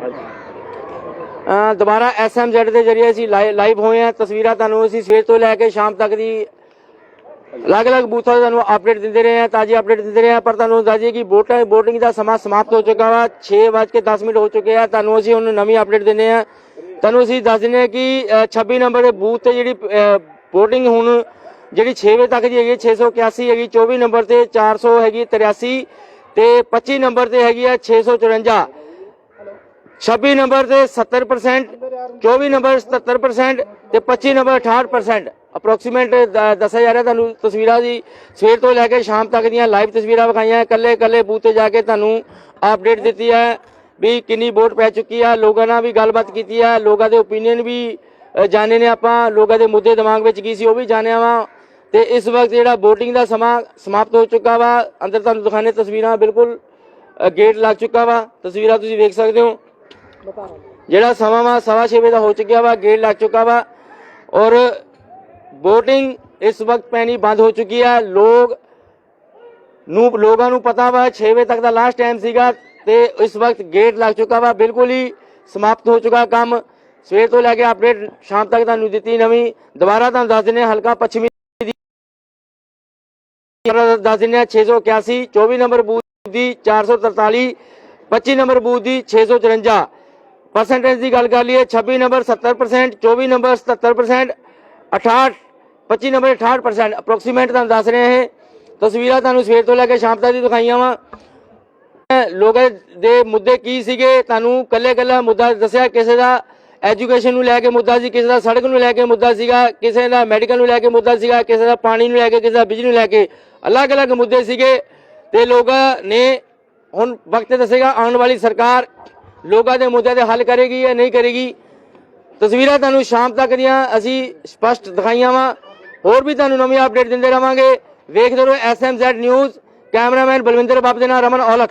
ਅ, ਦੁਬਾਰਾ ਐਸਐਮਜ਼ੈਡ ਦੇ ਜਰੀਏ ਅਸੀਂ ਲਾਈਵ ਹੋਏ ਆ ਤਸਵੀਰਾਂ ਤੁਹਾਨੂੰ ਅਸੀਂ ਸਵੇਰ ਤੋਂ ਲੈ ਕੇ ਸ਼ਾਮ ਤੱਕ ਦੀ ਅਲੱਗ-ਅਲੱਗ ਬੂਥਾਂ ਤੇ ਤੁਹਾਨੂੰ ਅਪਡੇਟ ਦਿੰਦੇ ਰਹੇ ਆ ਤਾਜ਼ੀ ਅਪਡੇਟ ਦਿੰਦੇ ਰਹੇ ਆ ਪਰ ਤੁਹਾਨੂੰ ਦੱਸ ਕਿ ਵੋਟਾਂ VOTING ਦਾ ਸਮਾਂ ਸਮਾਪਤ ਹੋ ਚੁੱਕਾ ਵਾ। 6:10 ਮਿੰਟ ਹੋ ਚੁੱਕੇ ਆ। ਤੁਹਾਨੂੰ ਅਸੀਂ ਹੁਣ ਨਵੀਂ ਅਪਡੇਟ ਦਿੰਦੇ ਆ ਤੁਹਾਨੂੰ ਅਸੀਂ ਦੱਸ ਦਿੰਦੇ ਆ ਕਿ ਅ, 26 ਨੰਬਰ ਦੇ ਬੂਥ ਤੇ ਜਿਹੜੀ VOTING ਹੁਣ ਜਿਹੜੀ 6 ਵਜੇ ਤੱਕ ਦੀ ਹੈਗੀ ਹੈ, 681 ਹੈਗੀ 24 ਨੰਬਰ ਤੇ 400 ਹੈਗੀ 83 ਤੇ 25 ਨੰਬਰ ਤੇ ਹੈਗੀ ਆ 654 26 ਨੰਬਰ ਤੇ 70% 24 ਨੰਬਰ 77% ਤੇ 25 ਨੰਬਰ 68% ਅਪਰੋਕਸੀਮੇਟ ਦੱਸਿਆ ਜਾ ਰਿਹਾ ਤੁਹਾਨੂੰ ਤਸਵੀਰਾਂ ਦੀ। ਸਵੇਰ ਤੋਂ ਲੈ ਕੇ ਸ਼ਾਮ ਤੱਕ ਦੀਆਂ ਲਾਈਵ ਤਸਵੀਰਾਂ ਵਿਖਾਈਆਂ। ਕੱਲੇ ਕੱਲੇ ਬੂਥ ਤੇ ਜਾ ਕੇ ਤੁਹਾਨੂੰ ਅਪਡੇਟ ਦਿੱਤੀ ਹੈ ਵੀ ਕਿੰਨੀ ਵੋਟ ਪੈ ਚੁੱਕੀ ਆ। ਲੋਕਾਂ ਨਾਲ ਵੀ ਗੱਲਬਾਤ ਕੀਤੀ ਹੈ ਲੋਕਾਂ ਦੇ ਓਪੀਨੀਅਨ ਵੀ ਅ, ਜਾਣੇ ਨੇ ਆਪਾਂ। ਲੋਕਾਂ ਦੇ ਮੁੱਦੇ ਦਿਮਾਗ ਵਿੱਚ ਕੀ ਸੀ ਉਹ ਵੀ ਜਾਣਿਆ ਵਾ। ਤੇ ਇਸ ਵਕਤ ਜਿਹੜਾ VOTING ਦਾ ਸਮਾਂ ਸਮਾਪਤ ਹੋ ਚੁੱਕਾ ਵਾ। ਅੰਦਰ ਤੁਹਾਨੂੰ ਦਿਖਾਣੇ ਤਸਵੀਰਾਂ ਬਿਲਕੁਲ ਗੇਟ ਲੱਗ ਚੁੱਕਾ ਵਾ। ਤਸਵੀਰਾਂ ਤੁਸੀਂ ਵੇਖ ਸਕਦੇ ਹੋ। ਜਿਹੜਾ ਸਮਾਂ ਵਾ, ਸਵਾ ਛੇ ਵਜੇ ਦਾ ਹੋ ਚੁੱਕਿਆ ਵਾ ਗੇਟ ਲੱਗ ਚੁੱਕਾ ਵਾ। ਔਰ VOTING ਇਸ ਵਕਤ ਪੈਣੀ ਬੰਦ ਹੋ ਚੁੱਕੀ ਆ। ਲੋਕ ਨੂੰ, ਲੋਕਾਂ ਨੂੰ ਪਤਾ ਵਾ 6 ਵਜੇ ਤੱਕ ਦਾ ਲਾਸਟ ਟਾਈਮ ਸੀਗਾ ਤੇ ਇਸ ਵਕਤ ਗੇਟ ਲੱਗ ਚੁੱਕਾ ਵਾ। ਬਿਲਕੁਲ ਹੀ ਸਮਾਪਤ ਹੋ ਚੁੱਕਾ ਕੰਮ। ਸਵੇਰ ਤੋਂ ਲੈ ਕੇ ਅਪਡੇਟ ਸ਼ਾਮ ਤੱਕ ਤੁਹਾਨੂੰ ਦਿੱਤੀ ਨਵੀਂ। ਦੁਬਾਰਾ ਤੁਹਾਨੂੰ ਦੱਸ ਦਿੰਦੇ ਹਾਂ, ਹਲਕਾ ਪੱਛਮੀ ਦੱਸ ਦਿੰਦੇ ਹਾਂ 681 24 ਨੰਬਰ ਬੂਥ ਦੀ 443 25 ਨੰਬਰ ਬੂਥ ਦੀ 654 ਪਰਸੈਂਟੇਜ ਦੀ ਗੱਲ ਕਰ ਲਈਏ 26 ਨੰਬਰ 70% 24 ਨੰਬਰ 77% 68 25 ਨੰਬਰ 68% ਅਪਰੋਕਸੀਮੇਟ ਤੁਹਾਨੂੰ ਦੱਸ ਰਹੇ ਹਾਂ ਤਸਵੀਰਾਂ ਤੁਹਾਨੂੰ ਸਵੇਰ ਤੋਂ ਲੈ ਕੇ ਸ਼ਾਮ ਤੱਕ ਦੀ ਦਿਖਾਈਆਂ ਵਾ। ਲੋਕਾਂ ਦੇ ਮੁੱਦੇ ਕੀ ਸੀਗੇ? ਤੁਹਾਨੂੰ ਕੱਲੇ ਕੱਲਾ ਮੁੱਦਾ ਦੱਸਿਆ, ਕਿਸੇ ਦਾ ਐਜੂਕੇਸ਼ਨ ਨੂੰ ਲੈ ਕੇ ਮੁੱਦਾ ਸੀ, ਕਿਸੇ ਦਾ ਸੜਕ ਨੂੰ ਲੈ ਕੇ ਮੁੱਦਾ ਸੀਗਾ, ਕਿਸੇ ਦਾ ਮੈਡੀਕਲ ਨੂੰ ਲੈ ਕੇ ਮੁੱਦਾ ਸੀਗਾ, ਕਿਸੇ ਦਾ ਪਾਣੀ ਨੂੰ ਲੈ ਕੇ, ਕਿਸੇ ਦਾ ਬਿਜਲੀ ਨੂੰ ਲੈ ਕੇ ਅਲੱਗ-ਅਲੱਗ ਮੁੱਦੇ ਸੀਗੇ। ਤੇ ਲੋਕਾਂ ਨੇ ਹੁਣ ਵਕਤ ਦੱਸੇਗਾ, ਆਉਣ ਵਾਲੀ ਸਰਕਾਰ ਲੋਕਾਂ ਦੇ ਮੁੱਦਿਆਂ ਦੇ ਹੱਲ ਕਰੇਗੀ ਜਾਂ ਨਹੀਂ ਕਰੇਗੀ? ਤਸਵੀਰਾਂ ਤੁਹਾਨੂੰ ਸ਼ਾਮ ਤੱਕ ਦੀਆਂ ਅਸੀਂ ਸਪਸ਼ਟ ਦਿਖਾਈਆਂ ਵਾ। ਹੋਰ ਵੀ ਤੁਹਾਨੂੰ ਨਵੀਂ ਅਪਡੇਟ ਦਿੰਦੇ ਰਵਾਂਗੇ। ਵੇਖਦੇ ਰਹੋ ਐਸਐਮਜ਼ੈਡ ਨਿਊਜ਼ ਕੈਮਰਾਮੈਨ ਬਲਵਿੰਦਰ ਬਾਬ ਦੇ ਨਾਲ ਰਮਨ ਔਲਖ।